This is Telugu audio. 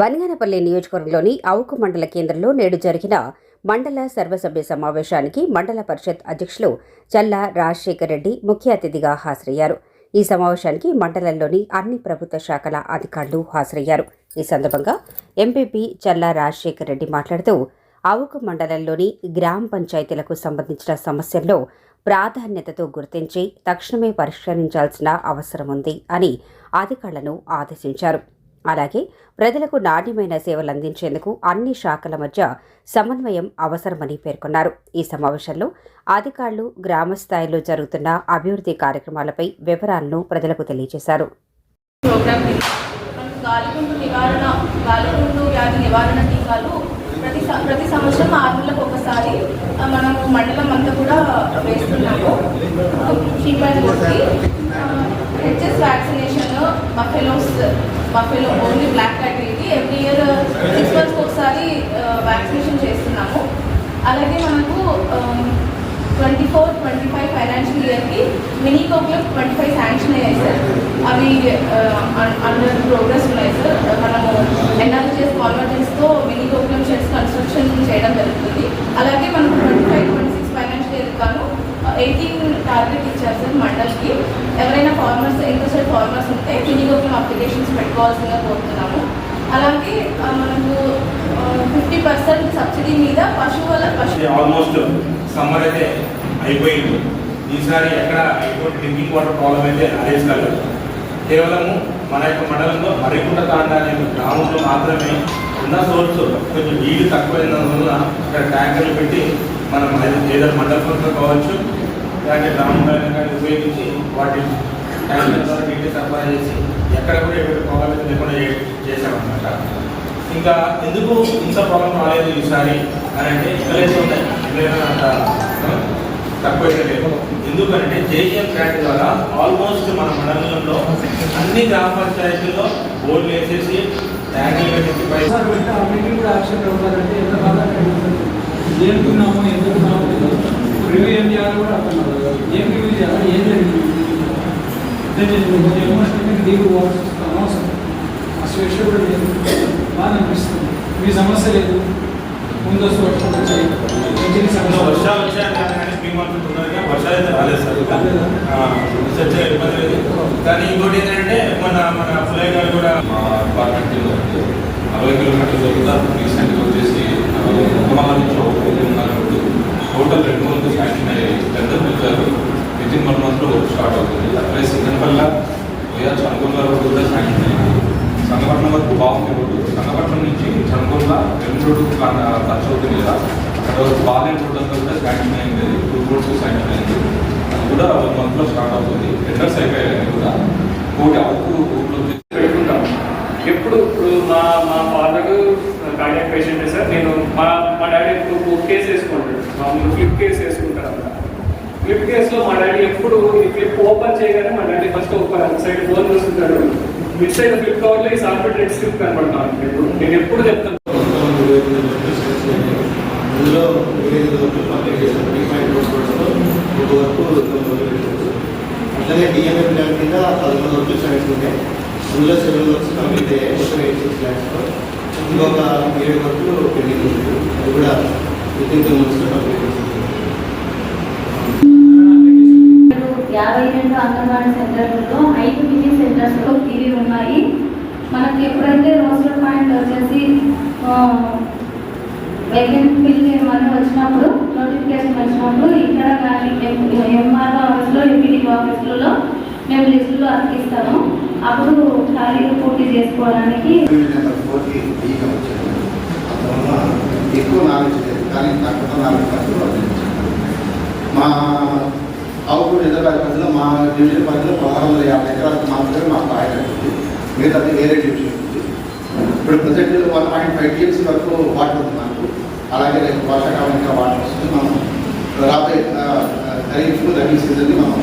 బనగానపల్లి నియోజకవర్గంలోని అవుకు మండల కేంద్రంలో నేడు జరిగిన మండల సర్వసభ్య సమావేశానికి మండల పరిషత్ అధ్యక్షులు చల్లా రాజశేఖర్ రెడ్డి ముఖ్య అతిథిగా హాజరయ్యారు. ఈ సమావేశానికి మండలంలోని అన్ని ప్రభుత్వ శాఖల అధికారులు హాజరయ్యారు. ఈ సందర్భంగా ఎంపీపీ చల్లా రాజశేఖర్ రెడ్డి మాట్లాడుతూ అవుకు మండలంలోని గ్రామ పంచాయతీలకు సంబంధించిన సమస్యల్లో ప్రాధాన్యతతో గుర్తించి తక్షణమే పరిష్కరించాల్సిన అవసరం ఉంది అని అధికారులను ఆదేశించారు. అలాగే ప్రజలకు నాణ్యమైన సేవలు అందించేందుకు అన్ని శాఖల మధ్య సమన్వయం అవసరమని పేర్కొన్నారు. ఈ సమావేశంలో అధికారులు గ్రామ స్థాయిలో జరుగుతున్న అభివృద్ధి కార్యక్రమాలపై వివరాలను ప్రజలకు తెలియజేశారు. నివారణ వ్యాధి నివారణ టీకాలు ప్రతి ప్రతి సంవత్సరం ఆరు నెలలకు ఒకసారి మనం మండలం అంతా కూడా వేస్తున్నాము. బఫేలో ఓన్లీ బ్లాక్ క్యాటరీకి ఎవ్రీ ఇయర్ సిక్స్ మంత్స్కి ఒకసారి వ్యాక్సినేషన్ చేస్తున్నాము. అలాగే మనకు twenty four twenty five financial ఇయర్కి మినీ కోక్లో ట్వంటీ ఫైవ్ శాంక్షన్ అయ్యాయి సార్ అవి అండర్ ప్రోగ్రెస్ ఉన్నాయి సార్ మనము ఎన్ఆర్జిఎస్ కాన్వర్జెన్స్తో మినీ కోక్లం షెడ్స్ కన్స్ట్రక్షన్ చేయడం జరుగుతుంది. అలాగే మనకు twenty five twenty six financial year గాను ఎయిటీన్ టార్గెట్ ఇచ్చారు మండల్కి ఎవరైనా ఫార్మర్స్ ఇంట్రెస్టెడ్ ఫార్మర్స్ ఉంటే మినీ అప్లికేషన్స్ పెట్టుకోవాల్సిందిగా కోరుతున్నాము. అలాగే మనకు ఫిఫ్టీ పర్సెంట్ సబ్సిడీ మీద పశువుల పశు ఆల్మోస్ట్ సమ్మర్ అయితే అయిపోయింది. ఈసారి ఎక్కడ ఎక్కువ డ్రింకింగ్ వాటర్ ప్రాబ్లం అయితే అరేంజ్ కాలేదు. కేవలము మన యొక్క మండలంలో మరికుంట తాండ అనే గ్రామంలో మాత్రమే ఉన్న సోర్స్ కొంచెం నీళ్ళు తక్కువైనందువల్ల ఇక్కడ ట్యాంకర్లు పెట్టి మనం ఏదైనా మండలం కావచ్చు అలాగే గ్రామంలో కానీ ఉపయోగించి వాటి ట్యాంకర్ ద్వారా నీళ్ళు సరఫరా చేసి ఎక్కడ కూడా ఎటువంటి ప్రాబ్లం అయితే లేకుండా చేశామన్నమాట. ఇంకా ఎందుకు ఇంత ప్రాబ్లం రాలేదు ఈసారి? అని అంటే ఎక్కడైతే ఉన్నాయి ఎక్కడైనా అంత తక్కువ లేదు ఎందుకంటే జేఈఎం గ్రాంట్ ద్వారా ఆల్మోస్ట్ మన మండలంలో అన్ని గ్రామ పంచాయతీల్లో బోర్డులు వేసేసి ట్యాంకులు పెట్టేసి పైసలు పెట్టి ఆ మీటింగ్ కూడా అవుతారంటే ఎంత బాగా ఎందుకున్నాము ఎందుకున్నాము రివ్యూ ఏం చేయాలో కూడా అర్థం కాదు. ఏం రివ్యూ చేయాలి ఏం జరిగింది? కొంచెం ఎమోషనల్గా లీవ్ పోవాల్సి అనవసరం ఆ స్వేచ్ఛ కూడా లేదు. బాగా అనిపిస్తుంది. మీ సమస్య లేదు. ముందస్తు వర్షం వచ్చాయి. వర్షాలు తొందరగా వర్షాలు అయితే రాలేదు సార్. ఇంకా. ఆ, వచ్చే ఇబ్బంది లేదు. కానీ ఇంకోటి ఏంటంటే మన మన పులయ్య గారు కూడా మా ఉంది అరవై కిలోమీటర్ల రీసెంట్గా వచ్చేసి ఉన్నప్పుడు టోటల్ రెండు మంత్లు శాంక్షన్ అయ్యాయి టెండర్ పిలిచారు విత్ ఇన్ వన్ మంత్లో స్టార్ట్ అవుతుంది. అట్లే వల్ల లేదా చనుకొండ రోడ్డు కూడా శాంక్షన్ అయ్యింది సంగపట్నం వరకు బాగుంది రోడ్డు. సంగపట్నం నుంచి చనుకొండ రెండు రోడ్డు ఖర్చు అవుతుంది కదా. అక్కడ వరకు బాగాలేని రోడ్ అంతా కూడా శాంక్షన్ అయింది. టూ రోడ్స్ శాంక్షన్ అయింది. అది కూడా వన్ మంత్లో స్టార్ట్ అవుతుంది. టెండర్స్ అయిపోయాయి కూడా. కోటి అవుకు ఊర్లో పెట్టుకుంటాం ఎప్పుడు ఇప్పుడు మా మా ఫాదర్ కార్డియాక్ పేషెంట్ సార్ నేను మా మా డాడీ ఎప్పుడు కేసు వేసుకుంటాడు. మామూలు ఫ్లిప్ కేసు వేసుకుంటారు అన్నమాట. ఫ్లిప్ కేసులో మా డాడీ ఎప్పుడు ఈ ఫ్లిప్ ఓపెన్ చేయగానే మా డాడీ ఫస్ట్ ఒక సైడ్ ఫోన్ చూస్తుంటాడు. మిడ్ సైడ్ ఫ్లిప్ కవర్లో ఈ సాల్ఫెట్ రెడ్ స్లిప్ కనబడతాను ఎప్పుడు నేను ఎప్పుడు చెప్తాను. అందులో ఏడు అట్లాగే డిఎంఏ ప్లాన్ కింద పదమూడు వరకు సైన్స్ ఉండే. అందులో సెవెన్ వర్క్స్ కంప్లీట్ అయ్యాయి. ఒక ఎయిట్ సిక్స్ ల్యాక్స్లో ఇంకొక ఏడు వరకు పెండింగ్ ఉంది అది కూడా యాభై రెండు అంగన్వాడీ సెంటర్లలో ఐదు మినీ సెంటర్స్లో ఇవి ఉన్నాయి. మనకి ఎప్పుడైతే రోస్టర్ పాయింట్ వచ్చేసి వేకెంట్ బిల్ మనం వచ్చినప్పుడు నోటిఫికేషన్ వచ్చినప్పుడు ఇక్కడ కానీ ఎంఆర్ఓ ఆఫీస్లో ఎంపీడీ ఆఫీసులలో మేము లిస్టులో అతికిస్తాము అప్పుడు ఖాళీలు పూర్తి చేసుకోవడానికి ఎక్కువ నాలెడ్జ్ కానీ తక్కువ నాలుగు మాత్రం మా అవుట్పుట్ హైదరాబాద్ పరిధిలో మా డివిజన్ పరిధిలో పదహారు వందల యాభై ఎకరాలకు మాత్రమే మాకు ప్రాజెక్ట్ మిగతా వేరే డివిజన్ ఇప్పుడు present one point five TMC వరకు వాటర్ ఉంది మాకు. అలాగే రేపు వర్షాకాలంగా వాటర్ వస్తుంది. మనం రాబోయే ఖరీఫ్ రబీ సీజన్ని మనం